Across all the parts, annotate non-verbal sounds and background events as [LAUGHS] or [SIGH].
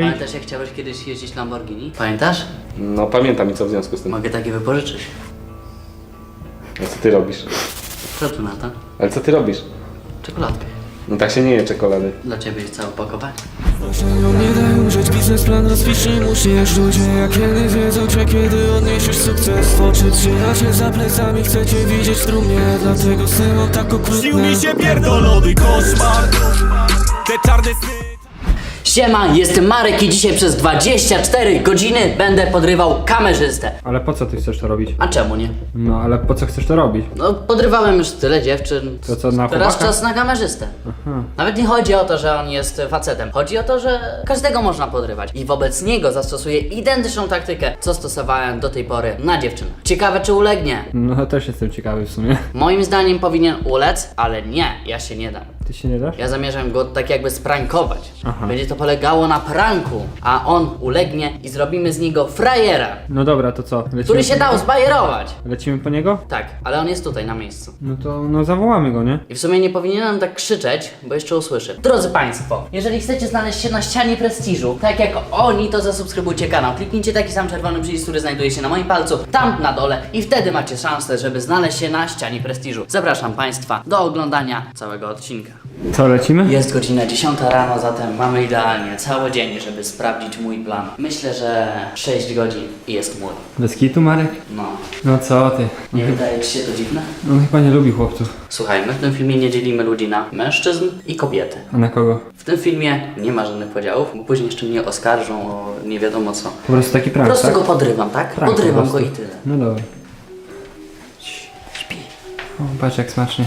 Pamiętasz jak chciałeś kiedyś jeździć Lamborghini? Pamiętasz? No pamiętam i co w związku z tym? Mogę takie wypożyczyć. A co ty robisz? Co tu na to? Ale co ty robisz? Czekoladkę. No tak się nie je czekolady. Dla ciebie jest całe opakowanie. No nie daj użyć biznesplan rozpisz nie musisz Ludzie jak kiedy wiedzą cię kiedy odniesiesz sukces oczy Trzymacie za plecami chcecie widzieć w trumnie Dlatego mam tak okrutne Śnił mi się pierdolony koszmar Te czarne sny Siema, jestem Marek i dzisiaj przez 24 godziny będę podrywał kamerzystę. Ale po co ty chcesz to robić? A czemu nie? No ale po co chcesz to robić? No, podrywałem już tyle dziewczyn. To co, na Teraz chłopaka? czas na kamerzystę. Nawet nie chodzi o to, że on jest facetem. Chodzi o to, że każdego można podrywać. I wobec niego zastosuję identyczną taktykę, co stosowałem do tej pory na dziewczynach. Ciekawe, czy ulegnie. No też jestem ciekawy w sumie. Moim zdaniem powinien ulec, ale nie, ja się nie dam. Ty się nie dasz? Ja zamierzam go tak jakby sprankować. Aha. Będzie to polegało na pranku, a on ulegnie i zrobimy z niego frajera, No dobra, to co? Lecimy który się po dał niego? zbajerować. Lecimy po niego? Tak, ale on jest tutaj na miejscu. No to no zawołamy go, nie? I w sumie nie powinienem tak krzyczeć, bo jeszcze usłyszy. Drodzy Państwo, jeżeli chcecie znaleźć się na ścianie prestiżu, tak jak oni, to zasubskrybujcie kanał. Kliknijcie taki sam czerwony przycisk, który znajduje się na moim palcu, tam na dole i wtedy macie szansę, żeby znaleźć się na ścianie prestiżu. Zapraszam Państwa do oglądania całego odcinka. Co, lecimy? Jest godzina 10 rano, zatem mamy idealnie cały dzień, żeby sprawdzić mój plan. Myślę, że 6 godzin i jest mój. Bez kitu, Marek? No, No co ty? nie wydaje Ci się to dziwne? On chyba nie lubi chłopców. Słuchaj, my w tym filmie nie dzielimy ludzi na mężczyzn i kobiety. A na kogo? W tym filmie nie ma żadnych podziałów, bo później jeszcze mnie oskarżą o nie wiadomo co. Po prostu taki Po prank, prostu tak? go podrywam, tak? Prank po podrywam go prostu. i tyle. No dobra. Śpi. O, patrz jak smacznie.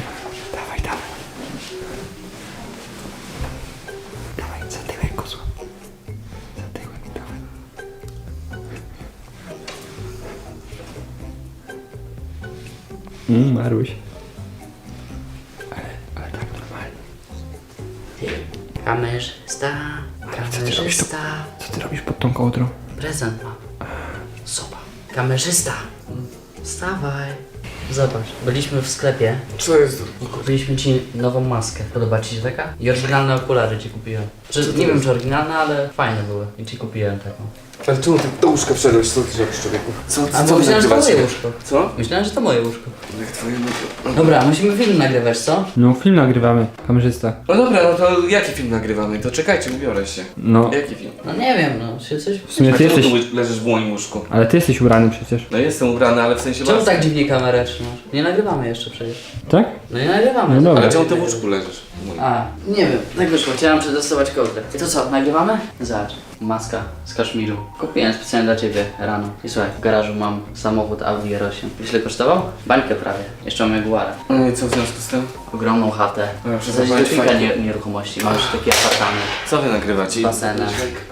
Mm, Maruś. Ale, ale tak normalnie. Kamerzysta, co ty robisz tu? kamerzysta, Co ty robisz pod tą kołdrą? prezent mam. Zobacz, kamerzysta, wstawaj. Zobacz, byliśmy w sklepie. Co jest? Kupiliśmy ci nową maskę. Podoba ci się taka? I oryginalne okulary ci kupiłem. Czy, nie wiem czy oryginalne, ale fajne były. I ci kupiłem taką. Ale czemu ty do łóżka wszedłeś? Co ty robisz człowieku? Co, A co bo wy myślałem, że to nagrywacie? moje łóżko. Co? Myślałem, że to moje łóżko. Dobra, musimy film nagrywać, co? No film nagrywamy, kamerzysta. No dobra, no to jaki film nagrywamy? To czekajcie, ubiorę się. No, Jaki film? No nie wiem, no się coś... w sumie A ty czemu jesteś... tu leżysz w moim łóżku? Ale ty jesteś ubrany przecież. No jestem ubrany, ale w sensie Czemu was. tak dziwnie kamerę trzymasz? Nie nagrywamy jeszcze przecież. Tak? No nie nagrywamy. No dobra. Ale czemu ty w łóżku leżysz? moim? A, nie wiem, tak wyszło, chciałem przetestować kołdrę. I to co, nagrywamy? Zobacz, maska z kaszmiru. Kupiłem specjalnie dla ciebie rano. I słuchaj, w garażu mam samochód Audi R8. Wiesz ile kosztował? Bańkę prawie. Jeszcze mam Jaguara. No i co w związku z tym? Ogromną chatę. No, W zasadzie kilka fajnie. nie, nieruchomości. Mam już takie apartamy, Co wy nagrywacie? z basenem,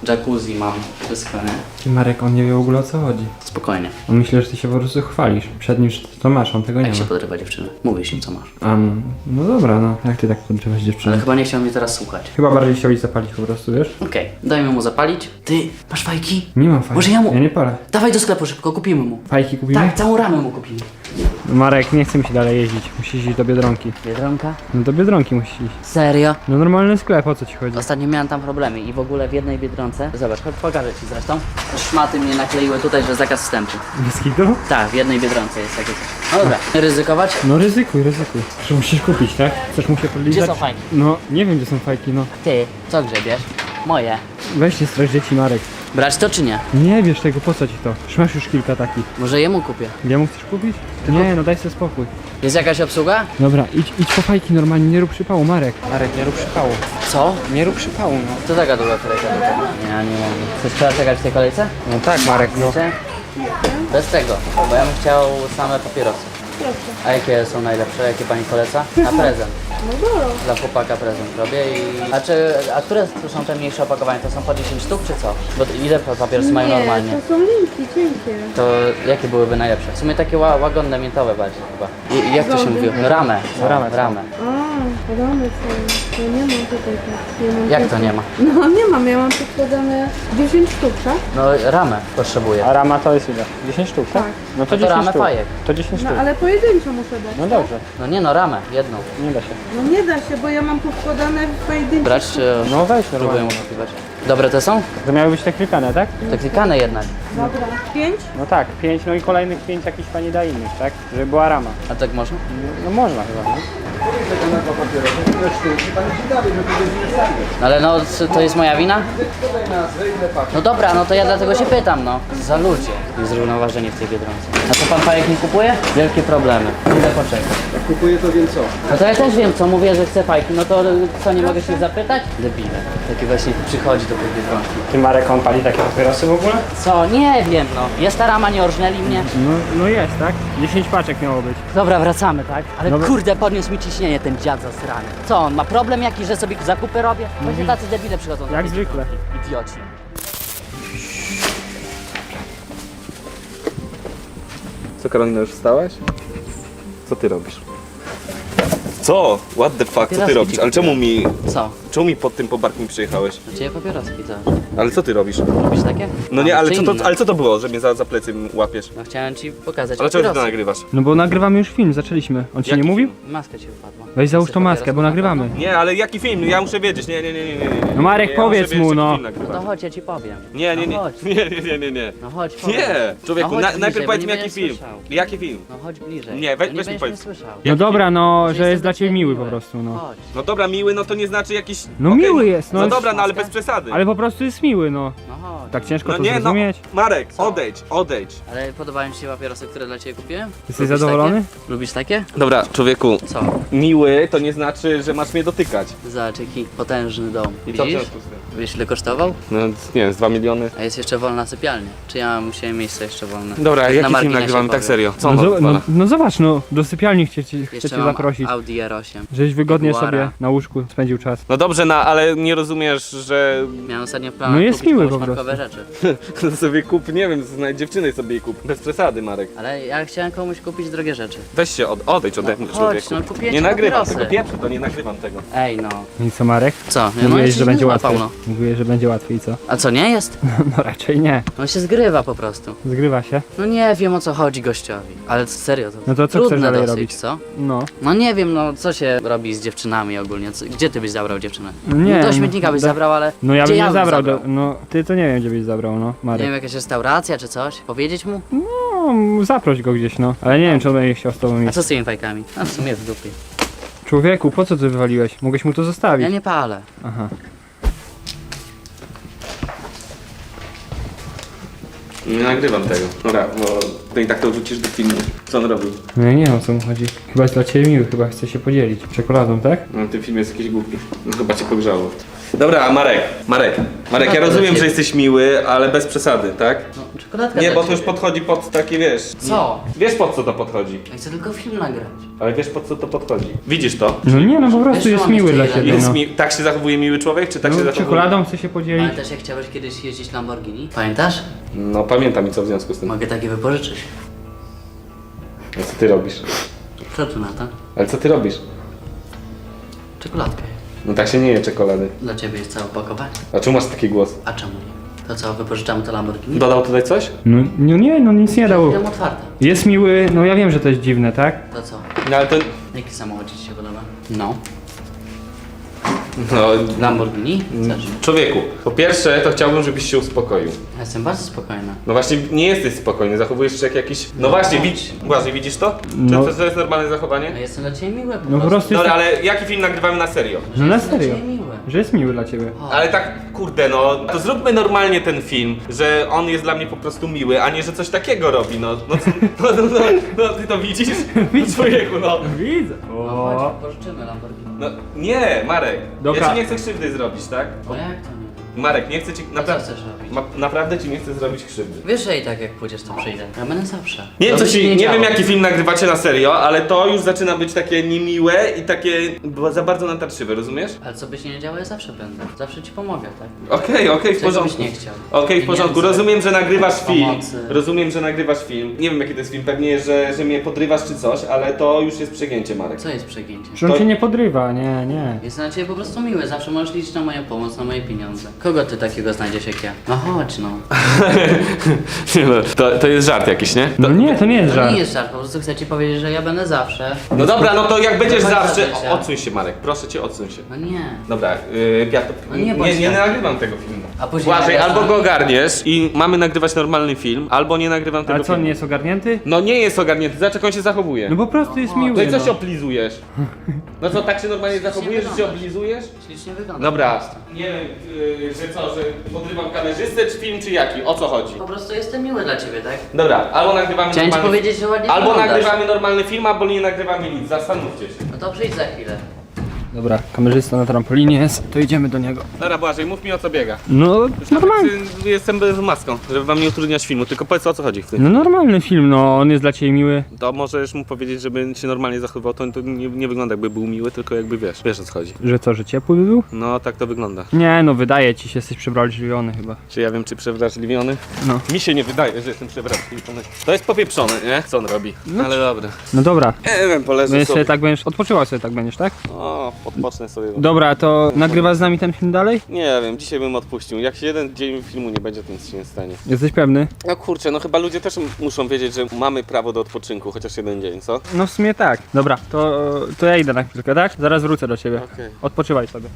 jacuzzi mam, wszystko, nie? Ty Marek, on nie wie w ogóle o co chodzi. Spokojnie. On myśli, że ty się po prostu chwalisz. Przed nim, że ty to masz, on tego nie Jak się ma. podrywa dziewczyny? Mówisz im co masz. A, no, no dobra, no. Jak ty tak podtrzymasz Ale dziewczynę? chyba nie chciał mnie teraz słuchać. Chyba bardziej chciałeś zapalić po prostu, wiesz? Okej, dajmy mu zapalić. Ty, masz fajki? Nie mam fajki. Może ja mu- Ja nie palę. Dawaj do sklepu szybko, kupimy mu. Fajki kupimy? Tak, całą ramę mu kupimy. Marek, nie chce mi się dalej jeździć. Musisz iść do Biedronki. Biedronka? No do Biedronki musisz iść. Serio? No normalny sklep, o co ci chodzi? Ostatnio miałem tam problemy i w ogóle w jednej Biedronce, zobacz, chodź pokażę Ci zresztą, szmaty mnie nakleiły tutaj, że zakaz wstępu. Bez kitu? Tak, w jednej Biedronce jest takie coś. No dobra, ryzykować? No ryzykuj, ryzykuj. Że musisz kupić, tak? Chcesz mu się podliczać? Gdzie są fajki? No, nie wiem gdzie są fajki, no. Ty, co grzebiesz? Moje. Weź nie straż dzieci, Marek. Brać to czy nie? Nie wiesz tego, po co ci to? Już masz już kilka takich. Może jemu kupię. Jemu chcesz kupić? Nie, no daj sobie spokój. Jest jakaś obsługa? Dobra, idź, idź po fajki normalnie, nie rób przypału, Marek. Marek, nie rób przypału. Co? Nie rób przypału, no. To taka długa kolejka do tego. Ja nie mogę. Chcesz trzeba czekać w tej kolejce? No tak, Marek, no. Bez tego, bo ja bym chciał same papierosy. A jakie są najlepsze? Jakie pani poleca? Na [LAUGHS] prezent. Dla chłopaka prezent robię i... A czy, a które tu są te mniejsze opakowania? To są po 10 sztuk czy co? Bo ile papierosy mają normalnie? to są linki, cienkie. To jakie byłyby najlepsze? W sumie takie ła, łagodne, miętowe bardziej chyba. I, jak to się mówi? Ramę. Ramę. Ramę. Podane są. Ja nie mam tutaj tak. Nie mam Jak to nie ma? [LAUGHS] No nie mam, ja mam podkładane 10 sztuk, tak? No ramę potrzebuję. A rama to jest ile? 10 sztuk, tak? Tak. No to to 10 ramę sztuk. fajek. To 10 No sztuk. ale pojedynczo muszę dać. No tak? dobrze, No nie no, ramę, jedną. nie da się. No nie da się, bo ja mam podkładane pojedynczo. Brać czy... No weź Próbuję normalnie. umotywować. Dobre te są? To miały być te klikane, tak? To klikane jednak. Dobra. 5? No tak, 5, no i kolejnych 5 jakiś pani da innych, tak? Żeby była rama. A tak można? No można chyba, nie? Ale no, to jest moja wina? No dobra, no to ja dlatego się pytam, no. Za ludzie. Niezrównoważenie w tej Biedronce. A co pan fajek nie kupuje? Wielkie problemy. Idę poczekać. Jak kupuję to wiem co. No to ja też wiem co, mówię, że chcę fajki. No to co, nie mogę się zapytać? Debile. Taki właśnie przychodzi do tej Biedronki. Ty Marek, on pali takie papierosy w ogóle? Co? Nie wiem, no. Jest ta rama, nie orżnęli mnie. No, no jest, tak? 10 paczek miało być. Dobra, wracamy, tak? Ale Dobra. kurde, podniósł mi ciśnienie ten dziad zasrany. Co, on ma problem jakiś, że sobie zakupy robię? Właśnie tacy debile przychodzą. Jak zwykle. Idioci. Co Karolina, już wstałaś? Co ty robisz? Co? What the fuck, co ty robisz? ci Ale czemu mi, Co? Czemu mi pod tym pobarkiem przyjechałeś? Do ciebie papieroski, co? Ale co ty robisz? Lubisz takie? No nie, ale co to, ale co to było, że mnie za, za plecy łapiesz? No chciałem ci pokazać Ale czego ty to papierosy. nagrywasz? No bo nagrywamy już film, zaczęliśmy. On ci Jaki nie mówił? Maska ci wypadła. Weź załóż Chcesz tą maskę, bo na nagrywamy. Nie, ale jaki film? Ja muszę wiedzieć. Nie, nie, nie, nie, nie. nie. No Marek, nie, powiedz ja muszę wiedzieć, mu, jaki no. film No to chodź, ja ci powiem. Nie, nie, No nie. chodź. [LAUGHS] Nie, nie, nie, nie, nie. No chodź, powiem. Nie! Człowieku, no chodź na, bliżej, najpierw bo powiedz nie mi jaki będziesz film. słyszał. Jaki film? No chodź bliżej. Nie, weź- no weź mi nie powiedz. słyszał. No dobra, no, że jest dla ciebie miły po prostu, no. Chodź. No dobra, miły, no to nie znaczy jakiś... No Okej, miły jest, no. No dobra, no ale bez przesady. Ale po prostu jest miły, no. No chodź. Tak ciężko No to nie, no. zrozumieć. Marek, odejdź, odejdź. Ale podobają ci się papierosy, które dla ciebie kupiłem? Jesteś Lubisz zadowolony? Takie? Lubisz takie? Dobra, człowieku, Co? miły to nie znaczy, że masz mnie dotykać. Zobacz, jaki potężny dom. I co w Widzisz? związku z tym? Wiesz ile kosztował? No nie wiem, z 2 miliony. A jest jeszcze wolna sypialnia. Czy ja musiałem miejsce jeszcze wolne? Dobra, jaki film marginesie nagrywamy, tak powiem. serio? Co No, zo- no, no zobacz, no, do sypialni chcę Jeszcze mam zaprosić. Audi R8. Żeś wygodnie Jaguara. sobie na łóżku spędził czas. No dobrze, no ale nie rozumiesz, że Miałem ostatnio w planach No jest kupić miły komuś po prostu. markowe rzeczy. [LAUGHS] sobie kup, nie wiem, znajdź dziewczynę sobie kup. Bez przesady, Marek. Ale ja chciałem komuś kupić drogie rzeczy. Weź się, od, odejdź ode mnie, chodź, człowieku. no, kupię nie ci nagrywam papierosy. tego, pieprzu, to nie nagrywam tego. Ej no. I co Marek? Co? No, Mówiłeś, że będzie łatwiej. no. Mówiłeś, że będzie łatwiej, co? A co, nie jest? [LAUGHS] No raczej nie. On się zgrywa po prostu. Zgrywa się. No nie wiem o co chodzi gościowi. Ale serio to. No to co trudne chcesz dalej dosyć, robić? co? No. No nie wiem, no co się robi z dziewczynami ogólnie? Co, gdzie ty byś zabrał dziewczynę? Nie, no, do no, śmietnika byś do- zabrał, ale. No ja gdzie bym nie zabrał. Do, no ty to nie wiem, gdzie byś zabrał, no Nie Marek. wiem, jakaś restauracja czy coś? Powiedzieć mu? No, zaproś go gdzieś, no. Ale nie wiem, czy on będzie chciał z tobą A iść. co z tymi fajkami? A w sumie w dupie. Człowieku, po co ty wywaliłeś? Mogłeś mu to zostawić. Ja nie palę. Aha. Nie nagrywam tego. Dobra, bo to i tak to wrzucisz do filmu. Co on robi? No ja nie wiem o co mu chodzi. Chyba jest dla ciebie miły, chyba chce się podzielić. Czekoladą, tak? No ten film jest jakiś głupi. No chyba cię pogrzało. Dobra, Marek, Marek, Marek, ja rozumiem, że jesteś miły, ale bez przesady, tak? No, czekoladka Nie, dla bo to już ciebie. podchodzi pod takie, wiesz... Co? Wiesz pod co to podchodzi, Ja chcę tylko film nagrać. ale wiesz pod co to podchodzi. Widzisz to? No nie, no po prostu Wiesz, jest miły dla ciebie, Jest no. mi... Tak się zachowuje miły człowiek, czy tak się no zachowuje? czekoladą chce się podzielić. Pamiętasz jak chciałeś kiedyś jeździć Lamborghini? Pamiętasz? No pamiętam i co w związku z tym. Mogę takie wypożyczyć. A co ty robisz? Co tu na to? Ale co ty robisz? Czekoladkę. No tak się nie je czekolady. Dla ciebie jest całe opakowanie. A czemu masz taki głos? A czemu nie? To co, wypożyczamy to Lamborghini? Dodał tutaj coś? No, no nie, no nic nie dał. Jestem otwarta. Jest miły, no ja wiem, że to jest dziwne, tak? To co? No ale to... Jaki samochód ci się podoba? No. No... Lamborghini? Mm. Chcesz? Człowieku, po pierwsze to chciałbym, żebyś się uspokoił. Ja jestem bardzo spokojna. No właśnie nie jesteś spokojny, zachowujesz się jak jakiś... No właśnie, widz... właśnie widzisz to? Czy No. to, to jest normalne No zachowanie? jestem dla ciebie miły po No po prostu jest Dobra, ale jaki film nagrywamy na serio? no na Jestem dla serio. ciebie miły. Że jest miły dla ciebie. Ale tak, kurde no, to zróbmy normalnie ten film, że on jest dla mnie po prostu miły, a nie, że coś takiego robi, no. No, [LAUGHS] no, no, no, no ty to widzisz? Człowieku, no. Widzę. No chodź, pożyczymy Lamborghini. No. Nie, Marek, Dobra. ja ci nie chcę krzywdy zrobić, tak? O jak to nie? Marek, nie chcę ci... Naprawdę, chcesz robić? Ma, naprawdę ci nie chcę zrobić krzywdy. Wiesz, że i tak jak pójdziesz, to przyjdę. Ja będę zawsze. Nie wiem, To co by się nie działo. wiem jaki film nagrywacie na serio, ale to już zaczyna być takie niemiłe i takie bo za bardzo natarczywe, rozumiesz? Ale co by się nie działo, ja zawsze będę. Zawsze ci pomogę, tak? Okej, okej, w Czego porządku. byś nie chciał? Okej, w porządku. Rozumiem, że nagrywasz film. pomocy. Rozumiem, że nagrywasz film. Nie wiem jaki to jest film, pewnie, że, że mnie podrywasz czy coś, ale to już jest przegięcie, Marek. Co jest przegięcie? Że on To- cię nie podrywa, nie, nie. Jest na ciebie po prostu miły, zawsze możesz liczyć na moją pomoc, na moje pieniądze. Kogo ty takiego znajdziesz jak ja? No chodź no. [LAUGHS] Nie no, to, to jest żart jakiś, nie? No nie, to nie jest To żart. nie jest żart, po prostu chcę ci powiedzieć, że ja będę zawsze. No dobra, no to jak będziesz zawsze... O, odsuń się, Marek, proszę cię, odsuń się. No nie. Dobra, yy, ja to... No nie nie, bądź nie, taki. nagrywam tego filmu. A później Błażej, nagrasz albo go ogarniesz i mamy nagrywać normalny film, albo nie nagrywam tego Ale co, on filmu. nie jest ogarnięty? No nie jest ogarnięty, zobacz jak on się zachowuje. No po prostu jest No miły, i co się no. oblizujesz? No co, tak się normalnie zachowujesz, że się oblizujesz? Ślicznie wygląda. Dobra, nie wiem, yy, że co, że podrywam kamerzystę, czy film, czy jaki? O co chodzi? Po prostu jestem miły dla ciebie, tak? Dobra, albo nagrywamy Chciałem ci normalny powiedzieć, że ładnie Albo wyglądasz. nagrywamy normalny film, albo nie nagrywamy nic, zastanówcie się. No to przyjdź za chwilę. Dobra, kamerzysta na trampolinie jest, to idziemy do niego. Dobra, Błażej, mów mi o co biega. No, normalny. Czy Jestem bez maską, żeby wam nie utrudniać filmu, tylko powiedz o co chodzi w tym. No normalny film, no, on jest dla ciebie miły. To możesz mu powiedzieć, żeby się normalnie zachowywał, to, to nie, nie wygląda jakby był miły, tylko jakby wiesz, wiesz o co chodzi. Że co, że ciepły by był? No tak to wygląda. Nie, no wydaje ci się, jesteś przewrażliwiony chyba. Czy ja wiem, czy przewrażliwiony? No. Mi się nie wydaje, że jestem przewrażliwiony. To jest popieprzone, nie? Co on robi? Ale dobra. No dobra, Nie wiem, poleżę sobie tak będziesz, odpoczywał sobie tak będziesz, tak? O, odpocznę sobie. Dobra, to nagrywasz z nami ten film dalej? Nie wiem, dzisiaj bym odpuścił. Jak się jeden dzień filmu nie będzie, to nic się nie stanie. Jesteś pewny? No kurczę, no chyba ludzie też muszą wiedzieć, że mamy prawo do odpoczynku, chociaż jeden dzień, co? No w sumie tak. Dobra, to, to ja idę na chwilkę, tak? Zaraz wrócę do ciebie. Okej. Odpoczywaj sobie.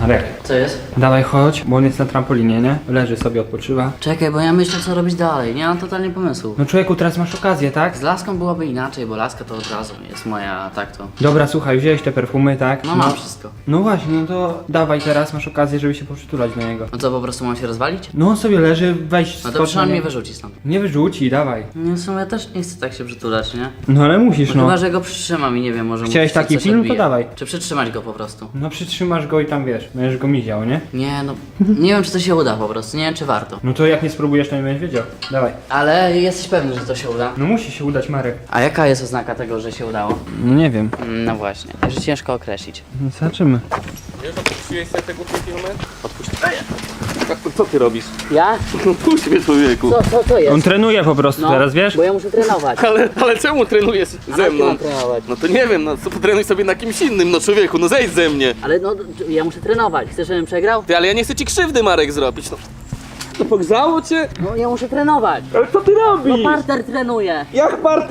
Marek, Co jest? dawaj chodź, bo on jest na trampolinie, nie? Leży sobie, odpoczywa. Czekaj, bo ja myślę co robić dalej. Nie mam totalnie pomysłu. No człowieku, teraz masz okazję, tak? Z laską byłoby inaczej, bo laska to od razu jest moja, tak to. Dobra, słuchaj, wziąłeś te perfumy, tak? No mam wszystko. No właśnie, no to dawaj teraz, masz okazję, żeby się poprzytulać do niego. No co, po prostu mam się rozwalić? No on sobie leży, weź No to skocz przynajmniej na mnie niego. wyrzuci stąd. Nie wyrzuci, dawaj. Nie, w sumie też nie chcę tak się przytulać, nie? No ale musisz, No no. chyba, że go przytrzymam i nie wiem, może mu Chciałeś się taki coś film? To odbije. dawaj. Czy przytrzymać go po prostu? No przytrzymasz go i tam wiesz, będziesz go miział, nie? Nie, no nie wiem, czy to się uda po prostu, nie wiem, czy warto. No to jak nie spróbujesz, to nie będziesz wiedział. Dawaj. Ale jesteś pewny, że to się uda? No musi się udać, Marek. A jaka jest oznaka tego, że się udało? No nie wiem. Mm, No właśnie, że ciężko określić. No zobaczymy. Wiesz, odpuściłeś sobie tego filmu? Odpuść. Co ty robisz? Ja? Puść mnie człowieku. Co, co to jest? On trenuje po prostu No, teraz, wiesz? Bo ja muszę trenować. Ale, ale czemu trenujesz A ze kim mną? mam trenować? No to nie wiem, no co potrenuj sobie na kimś innym, no człowieku, no zejdź ze mnie. Ale no, ja muszę trenować. Chcesz, żebym przegrał? Ty, ale ja nie chcę ci krzywdy, Marek, zrobić, no. To pogrzało cię? No, ja muszę trenować. Ale co ty No, robisz? parter trenuje. Jak part...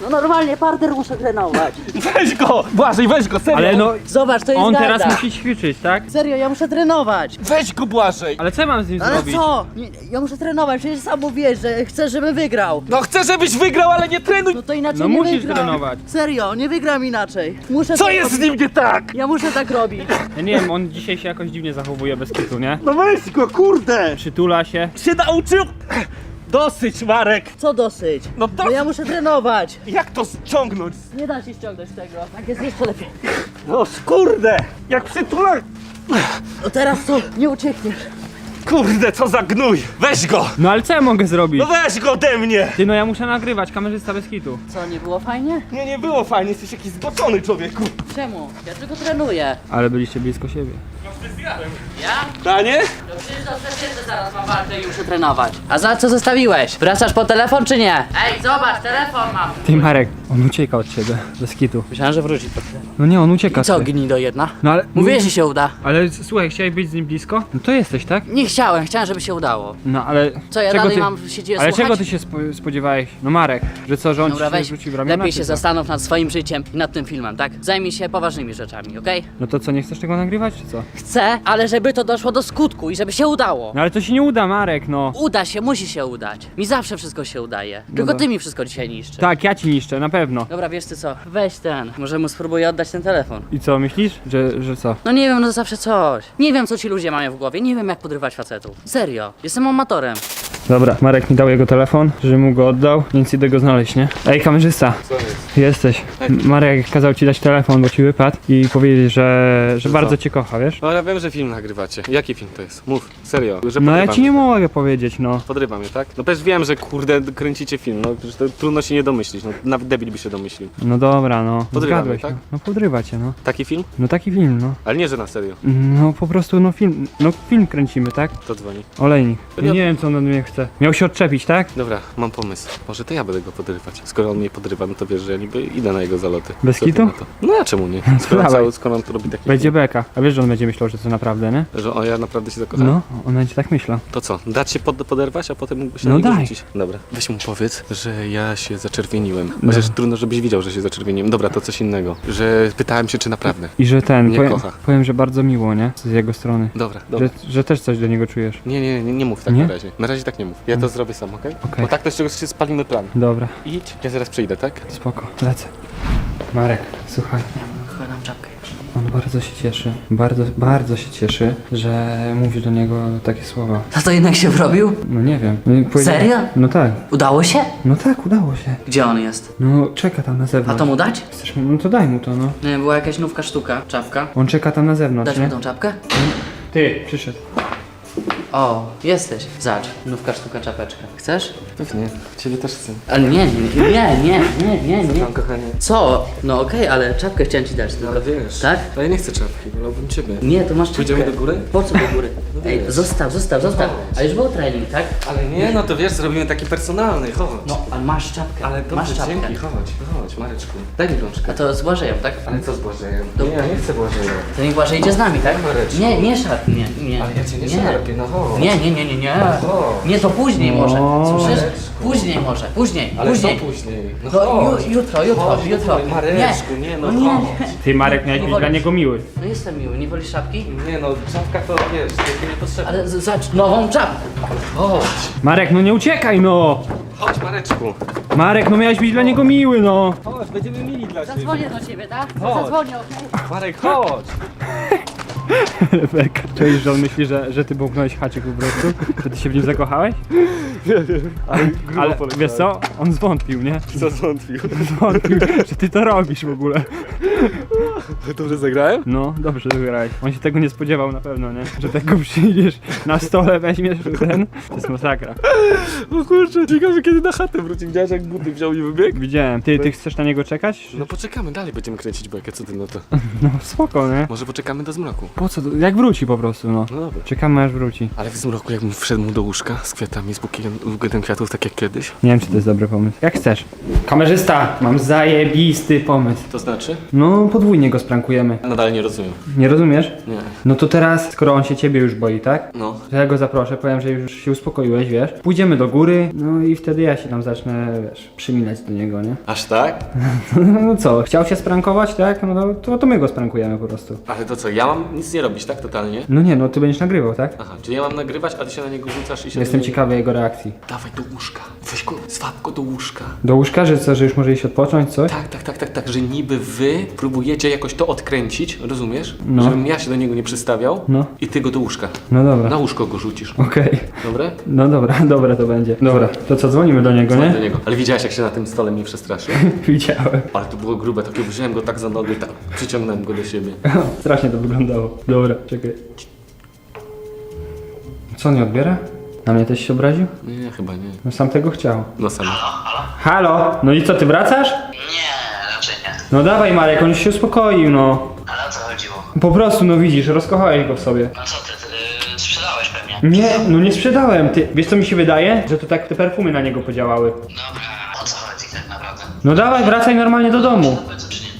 No, normalnie parter muszę trenować. Weź go! Błażej, weź go, serio! Ale no, Zobacz, to jest on teraz musi ćwiczyć, tak? Serio, ja muszę trenować. Weź go, Błażej! Ale co ja mam z nim Ale zrobić? co? Nie, ja muszę trenować, przecież sam mówiłeś, że chcesz, żebym wygrał. No chcę, żebyś wygrał, ale nie trenuj! No to inaczej No nie musisz wygram. trenować. Serio, nie wygram inaczej. Muszę Co tak jest z robić. nim nie tak? Ja muszę tak robić. Ja nie wiem, on dzisiaj się jakoś dziwnie zachowuje bez kitu, nie? No weź go, kurde! Przytula się. Się nauczył! Dosyć, Marek! Co dosyć? No to- Bo ja muszę trenować. Jak to ściągnąć? Nie da się ściągnąć tego. Tak jest jeszcze lepiej. No kurde! Jak przytula... No teraz co? Nie uciekniesz. Kurde, co za gnój! Weź go! No ale co ja mogę zrobić? No weź go ode mnie! Ty no ja muszę nagrywać, kamerzysta bez kitu. Co, nie było fajnie? Nie, nie było fajnie, jesteś jakiś zboczony, człowieku! Czemu? Ja tylko trenuję. Ale byliście blisko siebie. Ja? A nie? No przecież wiesz, że zaraz mam walkę i muszę trenować. A za co zostawiłeś? Wracasz po telefon czy nie? Ej, zobacz, telefon mam. Ty Marek, on ucieka od ciebie, bez kitu. Myślałem, że wróci po telefon. No nie, on ucieka. Co, ty. gnido jedna? No ale... Mówiłeś, że się uda. Ale s- słuchaj, chciałeś być z nim blisko? No to jesteś, tak? Nie chciałem, chciałem, żeby się udało. No ale... Co, ja dalej mam siedzieć Ale słuchać? czego ty się spo spodziewałeś? No Marek, że co, że on Dobra, ci się weź, rzuci w ramiona? lepiej czy się co? zastanów nad swoim życiem i nad tym filmem, tak? Zajmij się poważnymi rzeczami, okej? No to co, nie chcesz tego nagrywać, czy co? Chcę, ale żeby to doszło do skutku i żeby się udało. No ale to się nie uda, Marek, no. Uda się, musi się udać. Mi zawsze wszystko się udaje. Tylko ty mi wszystko dzisiaj niszczysz. Tak, ja ci niszczę, na pewno. Dobra, wiesz ty co? Weź ten. Może mu spróbuję oddać ten telefon. I co, myślisz? Że, że co? No nie wiem, no zawsze coś. Nie wiem, co ci ludzie mają w głowie. Nie wiem, jak podrywać facetów. Serio. Jestem amatorem. Dobra, Marek mi dał jego telefon, że mu go oddał, więc idę go znaleźć, nie? Ej, kamerzysta, Co jest? jesteś. M- Marek kazał ci dać telefon, bo ci wypadł i powiedzieć, że, że bardzo cię kocha, wiesz? No ja wiem, że film nagrywacie. Jaki film to jest? Mów, serio. Że No ja podrywam ci nie cię. mogę powiedzieć, no. Podrywa mnie, tak? No też wiem, że kurde kręcicie film, no przecież to trudno się nie domyślić, no nawet debil by się domyślił. No dobra, no. Podrywa mnie, tak? no. no podrywa cię, no. Taki film? No taki film, no. Ale nie, że na serio. No po prostu, no film, no film kręcimy, tak? To dzwoni. Olejnik. Ja nie- wiem, co on ode mnie chce. Miał się odczepić, tak? Dobra, mam pomysł. Może to ja będę go podrywać. Skoro on mnie podrywa, no to wiesz, że ja niby idę na jego zaloty. Bez Co ty kitu? na to? No a czemu nie? [LAUGHS] Skoro on, Dawaj. cały, skoro on to robi taki Będzie beka. A wiesz, że on będzie myślał, że to naprawdę, nie? że o, ja naprawdę się zakochałem. No, on będzie tak myślał. To co, dać się pod, poderwać, a potem mógłby się No na niego daj. rzucić? Dobra. Weź mu powiedz, że ja się zaczerwieniłem. Chociaż trudno, żebyś widział, że się zaczerwieniłem. Dobra, to coś innego. Że pytałem się, czy naprawdę. I że ten, Nie powiem, kocha. powiem, że bardzo miło, nie? Z jego strony. Dobra, dobra. Że, że też coś do niego czujesz. Nie, nie, nie, nie mów tak Nie? na razie. Na razie tak nie mów. Ja to zrobię sam, okej? Okej. Bo tak to z czegoś się spalimy plan. Dobra, Idź, ja zaraz przyjdę, tak? spoko, lecę. Marek, słuchaj, Chyba nam czapkę. on bardzo się cieszy, bardzo, bardzo się cieszy, że mówisz do niego takie słowa. To to jednak się wrobił? No nie wiem. No, powiedział- Serio? No tak, Udało się? no tak, udało się. Gdzie on jest? No czeka tam na A zewnątrz. to mu dać? Chcesz mu, no to daj mu to, no. Nie, była jakaś nówka sztuka, czapka. On czeka tam na zewnątrz, Dać mu nie? tą czapkę? Ty, przyszedł. O, jesteś. Zacz. Nówka sztuka czapeczka. Chcesz? Pewnie. Ciebie też chcę. Ale nie, nie, nie, nie, nie, nie, nie. Tam, kochanie. Co? No okej, ale czapkę chciałem ci dać tylko. Ale wiesz. Tak? Ale ja nie chcę czapki, wolałbym ciebie. Nie, to masz czapkę. Pójdziemy do góry? Po co do góry? [LAUGHS] Ej, wiesz. zostaw, zostaw, zostaw. A już był trening, tak? Ale nie, no to wiesz, zrobimy taki personalny, chodź. No, ale masz czapkę. Ale masz dobrze, czapkę. dzięki, chodź, chodź, Mareczku. Daj mi rączkę. A to z Błażejem, tak? Ale co z Błażejem? Nie, ja nie chcę Błażeja. To niech Błażej idzie z nami, tak? Mareczku. Nie, nie szarp, nie, nie. Ale ja cię nie szarpię, no chodź. Nie, nie, nie, nie, nie. Nie, to później może. Słyszysz? Później może, później, Ale później. co później? No No, chodź. ju, jutro, jutro, Chodź, jutro. Mareczku, nie, no no chodź. Ty, Marek, miałeś Nie być dla niego miły. No jestem miły, nie wolisz szapki? Nie no, czapka to wiesz, to jest niepotrzebne. Ale z- nową czapkę. Chodź, Marek, no nie uciekaj, no! chodź Mareczku. Marek, no miałeś być dla niego miły, no! Chodź, będziemy mili dla siebie. Zadzwonię do ciebie, tak? Chodź. Zadzwonię, okej? Marek, chodź. [LAUGHS] Beka. Czujesz, że on myśli, że, że ty bąknąłeś haczyk po prostu? Że ty się w nim zakochałeś? Nie wiem, ale, ale wiesz co? On zwątpił, nie? Co zwątpił? Zwątpił, że ty to robisz w ogóle. Dobrze zagrałem? No, dobrze wygrałeś. On się tego nie spodziewał na pewno, nie? Że tego przyjdziesz, na stole weźmiesz ten. To jest masakra. O kurczę, ciekawe kiedy na chatę wróci. Widziałeś jak buty wziął i wybiegł? Widziałem. Ty, ty chcesz na niego czekać? No poczekamy, dalej będziemy kręcić bekę, co ty na to? No spoko, nie? Może poczekamy do zmroku. Po co? to? Jak wróci po prostu, no. No dobra. Czekamy aż wróci. Ale w zmroku jakbym wszedł mu do łóżka z kwiatami, z bukijem, buketem kwiatów, tak jak kiedyś. Nie wiem, czy to jest dobry pomysł. Jak chcesz. Kamerzysta, mam zajebisty pomysł. To znaczy? No, podwójnie go sprankujemy. Nadal nie rozumiem. Nie rozumiesz? Nie. No to teraz, skoro on się ciebie już boi, tak? No. To ja go zaproszę, powiem, że już się uspokoiłeś, wiesz? Pójdziemy do góry, no i wtedy ja się tam zacznę, wiesz, przymilać do niego, nie? Aż tak? [LAUGHS] No co, chciał się sprankować, tak? No to, to, to my go sprankujemy po prostu. Ale to co, ja mam nic nie robić, tak? Totalnie? No nie, no ty będziesz nagrywał, tak? Aha, czyli ja mam nagrywać, a ty się na niego rzucasz i się Jestem niego... ciekawy jego reakcji. Dawaj do łóżka. Weź go, swap go do łóżka. Do łóżka, że co, że już może iść odpocząć, coś? Tak, tak, tak, tak, tak, że niby wy próbujecie jakoś to odkręcić, rozumiesz? No. Żebym ja się do niego nie przystawiał No. i ty go do łóżka. No dobra. Na łóżko go rzucisz. Okej. Dobre? No dobra, [LAUGHS] dobra to będzie. Dobra, to co, dzwonimy do niego, Dzwoń do nie? niego. Ale widziałeś jak się na tym stole mnie przestraszył? [LAUGHS] Widziałem. Ale to było grube, takie wziąłem go tak za nogę, tak przyciągnąłem go do siebie. [LAUGHS] Strasznie to wyglądało. Dobra, czekaj. Co, nie odbiera? Na mnie też się obraził? Nie, chyba nie. No sam tego chciał. No sam. Halo? No i co, ty wracasz? Nie, raczej nie. No dawaj Marek, on już się uspokoił, no. Ale o co chodziło? Po prostu, no widzisz, rozkochałeś go w sobie. No co ty, ty sprzedałeś pewnie. Nie, no nie sprzedałem, ty. Wiesz co mi się wydaje? Że to tak te perfumy na niego podziałały. Dobra, o co chodzi tak naprawdę? No dawaj, wracaj normalnie do domu.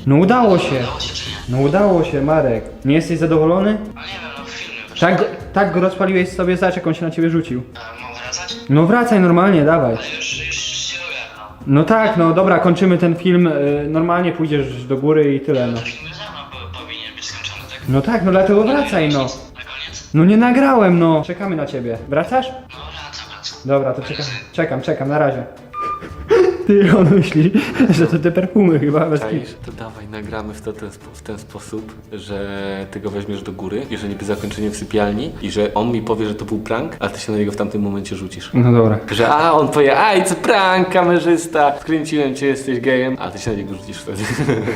No udało się. Udało się? No udało się, Marek. Nie jesteś zadowolony? No nie wiem, no w filmie wyszło. Tak, tak go rozpaliłeś sobie, zobacz jak on się na ciebie rzucił. A Mam wracać? No wracaj normalnie, dawaj. Ale już, już się lubię, no. No tak, no dobra, kończymy ten film. y, Normalnie pójdziesz do góry i tyle, no. Film ze mną po, powinien być skończony, tak? No tak, no dlatego wracaj, no. Na koniec? No nie nagrałem, no. Czekamy na ciebie. Wracasz? No wracam, wracam. Dobra, to czekam. Czekam, czekam, na razie. Ty, [LAUGHS] on myśli, że to te perfumy chyba bez Czaisz? To dawaj, nagramy w, to, ten, spo- w ten sposób, że ty go weźmiesz do góry, jeżeli by zakończenie w sypialni i że on mi powie, że to był prank, a ty się na niego w tamtym momencie rzucisz. No dobra. Że a, on powie, a it's a prank, kamerzysta, wkręciłem cię, jesteś gejem, a ty się na niego rzucisz wtedy.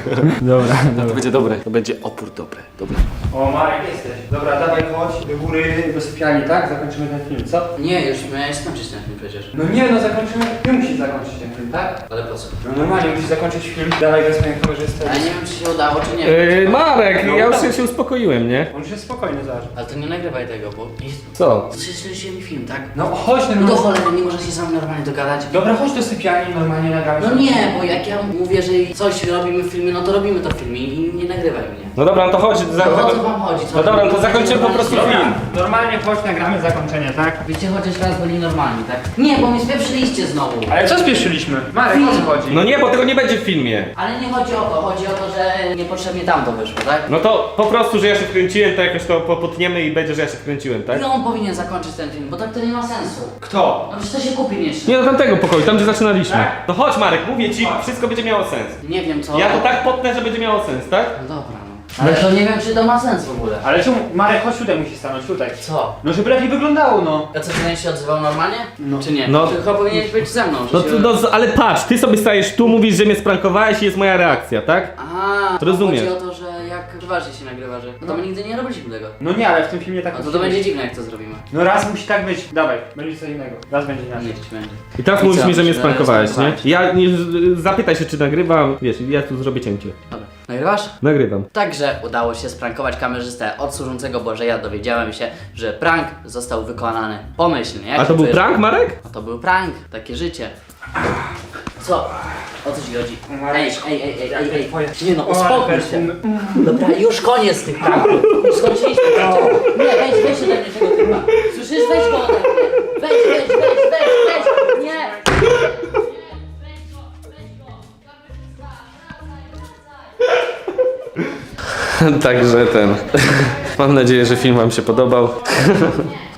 [LAUGHS] Dobra, To dobra. będzie dobre, to będzie opór dobry, dobra. O, Marek jesteś. Dobra, dawaj chodź do góry, do sypialni, tak? Zakończymy ten film, co? Nie, już miałeś skończyć ten film przecież. No nie, no zakończymy, ty musisz zakończyć ten film, tak? Ale po co? No normalnie musisz zakończyć film, dawaj wezmę kamerzystę. Ale nie wiem, czy się udało, czy nie. Yy, Marek, No, ja już udało. się uspokoiłem, nie? On już jest spokojny, zobacz. Ale to nie nagrywaj tego, bo... Co? Zresztą mi film, tak? No chodź No do normalnie. cholery, nie można się z wami normalnie dogadać. Dobra, chodź do sypialni, normalnie nagramy. No nie, bo jak ja mówię, że coś robimy w filmie, no to robimy to w filmie i nie nagrywaj mnie. No dobra, no to chodź. Za, No o co wam chodzi? Co no dobra, no to zakończymy po prostu Dobra, film. normalnie chodź, nagramy zakończenie, tak? Byście chociaż raz byli normalni, tak? Nie, bo mnie spieprzyliście znowu. Ale co spieszyliśmy? Marek, o co chodzi? No nie, bo tego nie będzie w filmie. Ale nie chodzi o to, chodzi o to, że niepotrzebnie tam to wyszło, tak? No to po prostu, że ja się wkręciłem, to jakoś to popotniemy i będzie, że ja się wkręciłem, tak? I on powinien zakończyć ten film, bo tak to nie ma sensu. Kto? No przecież to się kupi jeszcze. Nie do tamtego pokoju, tam gdzie zaczynaliśmy. Tak? No chodź Marek, mówię ci, wszystko będzie miało sens. Nie wiem co. Ja to tak potnę, że będzie miało sens, tak? No dobra, no. Ale to nie wiem, czy to ma sens w ogóle. Ale czemu? Marek, chodź tutaj musi stanąć, tutaj. Co? No żeby lepiej wyglądało, no. A co, będziesz się odzywał normalnie? Czy nie? No. Ty chyba powinieneś być ze mną, że No, się... to, no ale patrz, ty sobie stajesz tu, mówisz, że mnie sprankowałeś i jest moja reakcja, tak? A, to Rozumiem. chodzi o to, że jak przeważnie się nagrywa, że... No to my nigdy nie robiliśmy tego. No nie, ale w tym filmie tak No to musi to będzie dziwne, jak to zrobimy. No raz musi tak być. Dawaj, będzie co innego. Raz będzie inaczej. Niech ci będzie. I teraz I mówisz co? mi, że mnie Że sprankowałeś, nie? sprankowałeś. Ja nie, zapytaj się, czy nagrywam, wiesz, ja tu zrobię cięcie. Dobra. Nagrywasz? Nagrywam. Także udało się sprankować kamerzystę od służącego Bożeja. Dowiedziałem się, że prank został wykonany pomyślnie. Jak A się to był czujesz? prank, Marek? A to był prank, takie życie. Co? O co ci chodzi? Ej, ej, ej, ej, ej, ej. Nie no, uspokój się. Dobra, już koniec tych pranków. Już skończyliśmy. Nie, weź, weź ode mnie tego typa. Słyszysz? Weź go ode mnie. Weź, weź, weź, weź, weź. Nie. [LAUGHS] Także ten. [LAUGHS] Mam nadzieję, że film wam się podobał. [LAUGHS]